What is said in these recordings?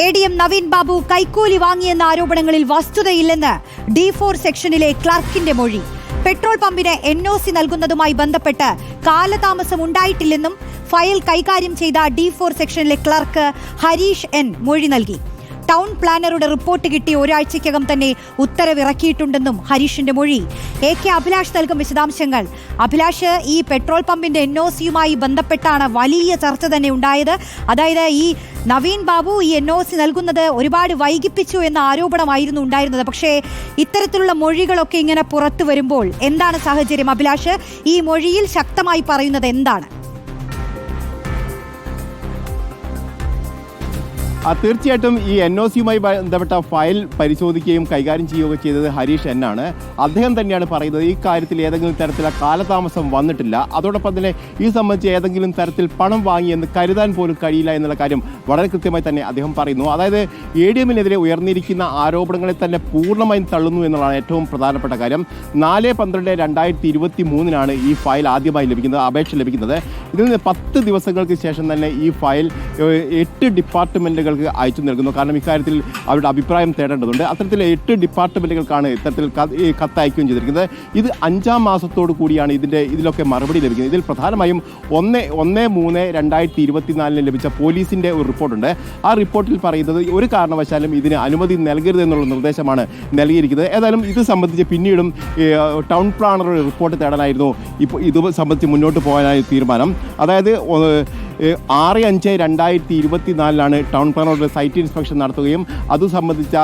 A D M Naveen Babu കൈക്കൂലി വാങ്ങിയെന്ന ആരോപണങ്ങളിൽ വസ്തുതയില്ലെന്ന് ഡി ഫോർ സെക്ഷനിലെ ക്ലർക്കിന്റെ മൊഴി. പെട്രോൾ പമ്പിന് എൻ ഒ സി നൽകുന്നതുമായി ബന്ധപ്പെട്ട് കാലതാമസം ഉണ്ടായിട്ടില്ലെന്നും ഫയൽ കൈകാര്യം ചെയ്ത ഡി ഫോർ സെക്ഷനിലെ ക്ലർക്ക് ഹരീഷ് എൻ മൊഴി നൽകി. ടൗൺ പ്ലാനറുടെ റിപ്പോർട്ട് കിട്ടി ഒരാഴ്ചയ്ക്കകം തന്നെ ഉത്തരവിറക്കിയിട്ടുണ്ടെന്നും ഹരീഷിന്റെ മൊഴി. എ കെ അഭിലാഷ് നൽകും വിശദാംശങ്ങൾ. അഭിലാഷ് ഈ പെട്രോൾ പമ്പിന്റെ എൻ ഒ സിയുമായി ബന്ധപ്പെട്ടാണ് വലിയ ചർച്ച തന്നെ ഉണ്ടായത്. അതായത് ഈ നവീൻ ബാബു ഈ എൻ ഒ സി നൽകുന്നത് ഒരുപാട് വൈകിപ്പിച്ചു എന്ന ആരോപണമായിരുന്നു ഉണ്ടായിരുന്നത്. പക്ഷേ ഇത്തരത്തിലുള്ള മൊഴികളൊക്കെ ഇങ്ങനെ പുറത്തു വരുമ്പോൾ എന്താണ് സാഹചര്യം? അഭിലാഷ് ഈ മൊഴിയിൽ ശക്തമായി പറയുന്നത് എന്താണ്? തീർച്ചയായിട്ടും ഈ എൻ ഒ സിയുമായി ബന്ധപ്പെട്ട ഫയൽ പരിശോധിക്കുകയും കൈകാര്യം ചെയ്യുകയൊക്കെ ചെയ്തത് ഹരീഷ് എന്നാണ്. അദ്ദേഹം തന്നെയാണ് പറയുന്നത് ഈ കാര്യത്തിൽ ഏതെങ്കിലും തരത്തിലുള്ള കാലതാമസം വന്നിട്ടില്ല. അതോടൊപ്പം തന്നെ ഈ സംബന്ധിച്ച് ഏതെങ്കിലും തരത്തിൽ പണം വാങ്ങിയെന്ന് കരുതാൻ പോലും കഴിയില്ല എന്നുള്ള കാര്യം വളരെ കൃത്യമായി തന്നെ അദ്ദേഹം പറയുന്നു. അതായത് എ ഡി എമ്മിനെതിരെ ഉയർന്നിരിക്കുന്ന ആരോപണങ്ങളെ തന്നെ പൂർണമായും തള്ളുന്നു എന്നുള്ളതാണ് ഏറ്റവും പ്രധാനപ്പെട്ട കാര്യം. നാല് പന്ത്രണ്ട് രണ്ടായിരത്തി ഇരുപത്തി മൂന്നിനാണ് ഈ ഫയൽ ആദ്യമായി ലഭിക്കുന്നത് അപേക്ഷ ലഭിക്കുന്നത്. ഇതിൽ നിന്ന് പത്ത് ദിവസങ്ങൾക്ക് ശേഷം തന്നെ ഈ ഫയൽ എട്ട് എട്ട് ഡിപ്പാർട്ട്മെന്റുകൾക്ക് അയച്ചു നൽകുന്നു. കാരണം ഇക്കാര്യത്തിൽ അവരുടെ അഭിപ്രായം തേടേണ്ടതുണ്ട്. അത്തരത്തിൽ എട്ട് ഡിപ്പാർട്ട്മെന്റുകൾക്കാണ് ഇത്തരത്തിൽ കത്ത് അയക്കുകയും ചെയ്തിരിക്കുന്നത്. ഇത് അഞ്ചാം മാസത്തോടു കൂടിയാണ് ഇതിന്റെ ഇതിലൊക്കെ മറുപടി ലഭിക്കുന്നത്. ഇതിൽ പ്രധാനമായും ഒന്ന് ഒന്ന് മൂന്ന് രണ്ടായിരത്തി ഇരുപത്തിനാലിന് ലഭിച്ച പോലീസിന്റെ ഒരു റിപ്പോർട്ടുണ്ട്. ആ റിപ്പോർട്ടിൽ പറയുന്നത് ഒരു കാരണവശാലും ഇതിന് അനുമതി നൽകരുത് എന്നുള്ള നിർദ്ദേശമാണ് നൽകിയിരിക്കുന്നത്. ഏതായാലും ഇത് സംബന്ധിച്ച് പിന്നീടും ടൗൺ പ്ലാനർ റിപ്പോർട്ട് തേടാനായിരുന്നു. ഇപ്പോൾ ഇത് സംബന്ധിച്ച് മുന്നോട്ട് പോകാനായി തീരുമാനം. അതായത് ആറ് അഞ്ച് രണ്ടായിരത്തി ഇരുപത്തി നാലിലാണ് ടൗൺ പ്ലാനറുടെ സൈറ്റ് ഇൻസ്പെക്ഷൻ നടത്തുകയും അത് സംബന്ധിച്ച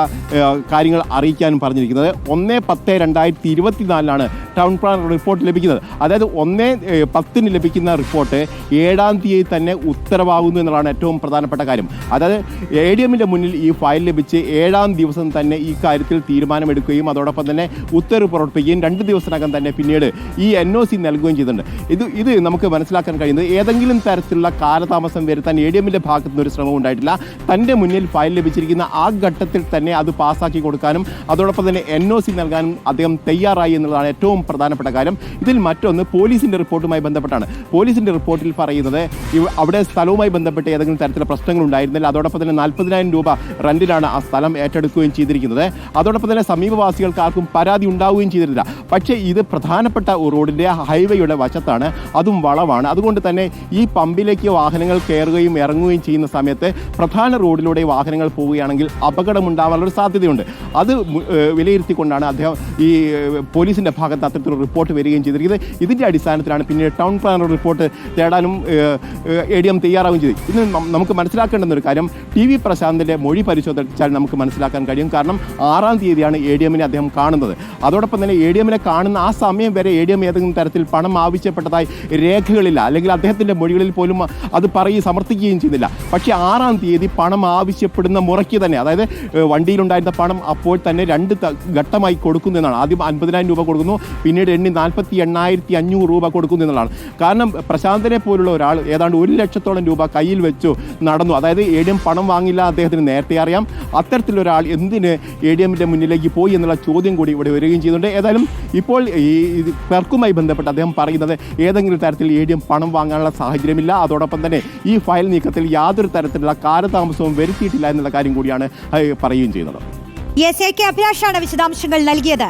കാര്യങ്ങൾ അറിയിക്കാനും പറഞ്ഞിരിക്കുന്നത്. ഒന്ന് പത്ത് രണ്ടായിരത്തി ഇരുപത്തി നാലിലാണ് ടൗൺ പ്ലാൻ റിപ്പോർട്ട് ലഭിക്കുന്നത്. അതായത് ഒന്ന് പത്തിന് ലഭിക്കുന്ന റിപ്പോർട്ട് ഏഴാം തീയതി തന്നെ ഉത്തരവാകുന്നു എന്നുള്ളതാണ് ഏറ്റവും പ്രധാനപ്പെട്ട കാര്യം. അതായത് എ ഡി എമ്മിന്റെ മുന്നിൽ ഈ ഫയൽ ലഭിച്ച് ഏഴാം ദിവസം തന്നെ ഈ കാര്യത്തിൽ തീരുമാനമെടുക്കുകയും അതോടൊപ്പം തന്നെ ഉത്തരവ് പുറപ്പെടുവിക്കുകയും രണ്ട് ദിവസത്തിനകം തന്നെ പിന്നീട് ഈ എൻ ഒ സി നൽകുകയും ചെയ്തിട്ടുണ്ട്. ഇത് ഇത് നമുക്ക് മനസ്സിലാക്കാൻ കഴിയുന്നത് ഏതെങ്കിലും തരത്തിലുള്ള കാലതാമസം വരുത്താൻ എ ഡി എമ്മിന്റെ ഭാഗത്തു നിന്ന് ഒരു ശ്രമം ഉണ്ടായിട്ടില്ല. തന്റെ മുന്നിൽ ഫയൽ ലഭിച്ചിരിക്കുന്ന ആ ഘട്ടത്തിൽ തന്നെ അത് പാസ്സാക്കി കൊടുക്കാനും അതോടൊപ്പം തന്നെ എൻ ഒ സി നൽകാനും അദ്ദേഹം തയ്യാറായി എന്നുള്ളതാണ് ഏറ്റവും പ്രധാനപ്പെട്ട കാര്യം. ഇതിൽ മറ്റൊന്ന് പോലീസിന്റെ റിപ്പോർട്ടുമായി ബന്ധപ്പെട്ടാണ്. പോലീസിന്റെ റിപ്പോർട്ടിൽ പറയുന്നത് അവിടെ സ്ഥലവുമായി ബന്ധപ്പെട്ട് ഏതെങ്കിലും തരത്തിലുള്ള പ്രശ്നങ്ങൾ ഉണ്ടായിരുന്നില്ല. അതോടൊപ്പം തന്നെ നാൽപ്പതിനായിരം രൂപ റെന്റിലാണ് ആ സ്ഥലം ഏറ്റെടുക്കുകയും ചെയ്തിരിക്കുന്നത്. അതോടൊപ്പം തന്നെ സമീപവാസികൾക്ക് ആർക്കും പരാതി ഉണ്ടാവുകയും ചെയ്തിട്ടില്ല പക്ഷേ ഇത് പ്രധാനപ്പെട്ട റോഡിന്റെ ഹൈവേയുടെ വശത്താണ് അതും വളവാണ്. അതുകൊണ്ട് തന്നെ ഈ പമ്പിലേക്ക് വാഹനങ്ങൾ കയറുകയും ഇറങ്ങുകയും ചെയ്യുന്ന സമയത്ത് പ്രധാന റോഡിലൂടെ വാഹനങ്ങൾ പോവുകയാണെങ്കിൽ അപകടമുണ്ടാവാനുള്ള സാധ്യതയുണ്ട്. അത് വിലയിരുത്തിക്കൊണ്ടാണ് അദ്ദേഹം ഈ പോലീസിന്റെ ഭാഗത്ത് അത്തരത്തിലൊരു റിപ്പോർട്ട് വരികയും ചെയ്തിരിക്കുന്നത്. ഇതിന്റെ അടിസ്ഥാനത്തിലാണ് പിന്നീട് ടൗൺ പ്ലാനർ റിപ്പോർട്ട് തേടാനും എ ഡി എം തയ്യാറാവുകയും ചെയ്തു ഇന്ന് നമുക്ക് മനസ്സിലാക്കേണ്ടുന്ന ഒരു കാര്യം ടി വി പ്രശാന്തിന്റെ മൊഴി പരിശോധിച്ചാൽ നമുക്ക് മനസ്സിലാക്കാൻ കഴിയും. കാരണം ആറാം തീയതിയാണ് എ ഡി എമ്മിനെ അദ്ദേഹം കാണുന്നത്. അതോടൊപ്പം തന്നെ എ ഡി എമ്മിനെ കാണുന്ന ആ സമയം വരെ എ ഡി എം ഏതെങ്കിലും തരത്തിൽ പണം ആവശ്യപ്പെട്ടതായി രേഖകളില്ല. അല്ലെങ്കിൽ അദ്ദേഹത്തിന്റെ മൊഴികളിൽ പോലും അത് പറയുകയും സമർത്ഥിക്കുകയും ചെയ്യുന്നില്ല. പക്ഷേ ആറാം തീയതി പണം ആവശ്യപ്പെടുന്ന മുറയ്ക്ക് തന്നെ അതായത് വണ്ടിയിലുണ്ടായിരുന്ന പണം അപ്പോൾ തന്നെ രണ്ട് ഘട്ടമായി കൊടുക്കുന്നു എന്നാണ്. ആദ്യം അൻപതിനായിരം രൂപ കൊടുക്കുന്നു പിന്നീട് എണ്ണി നാൽപ്പത്തി എണ്ണായിരത്തി അഞ്ഞൂറ് രൂപ കൊടുക്കുന്നു എന്നുള്ളതാണ് കാരണം പ്രശാന്തനെ പോലുള്ള ഒരാൾ ഏതാണ്ട് ഒരു ലക്ഷത്തോളം രൂപ കയ്യിൽ വെച്ചു നടന്നു. അതായത് എ ഡി എം പണം വാങ്ങില്ല അദ്ദേഹത്തിന് നേരത്തെ അറിയാം. അത്തരത്തിലൊരാൾ എന്തിന് എ ഡി എമ്മിന്റെ മുന്നിലേക്ക് പോയി എന്നുള്ള ചോദ്യം കൂടി ഇവിടെ വരികയും ചെയ്യുന്നുണ്ട്. ഏതായാലും ഇപ്പോൾ ഈ പെർക്കുമായി ബന്ധപ്പെട്ട് അദ്ദേഹം പറയുന്നത് ഏതെങ്കിലും തരത്തിൽ എ ഡി എം പണം വാങ്ങാനുള്ള സാഹചര്യമില്ല. അതോടൊപ്പം തന്നെ ഈ ഫയൽ നീക്കത്തിൽ യാതൊരു തരത്തിലുള്ള കാലതാമസവും വരുത്തിയിട്ടില്ല എന്നുള്ള കാര്യം കൂടിയാണ് പറയുകയും ചെയ്യുന്നത്. എസ് എ കെ അഭിലാഷാണ് വിശദാംശങ്ങൾ നൽകിയത്.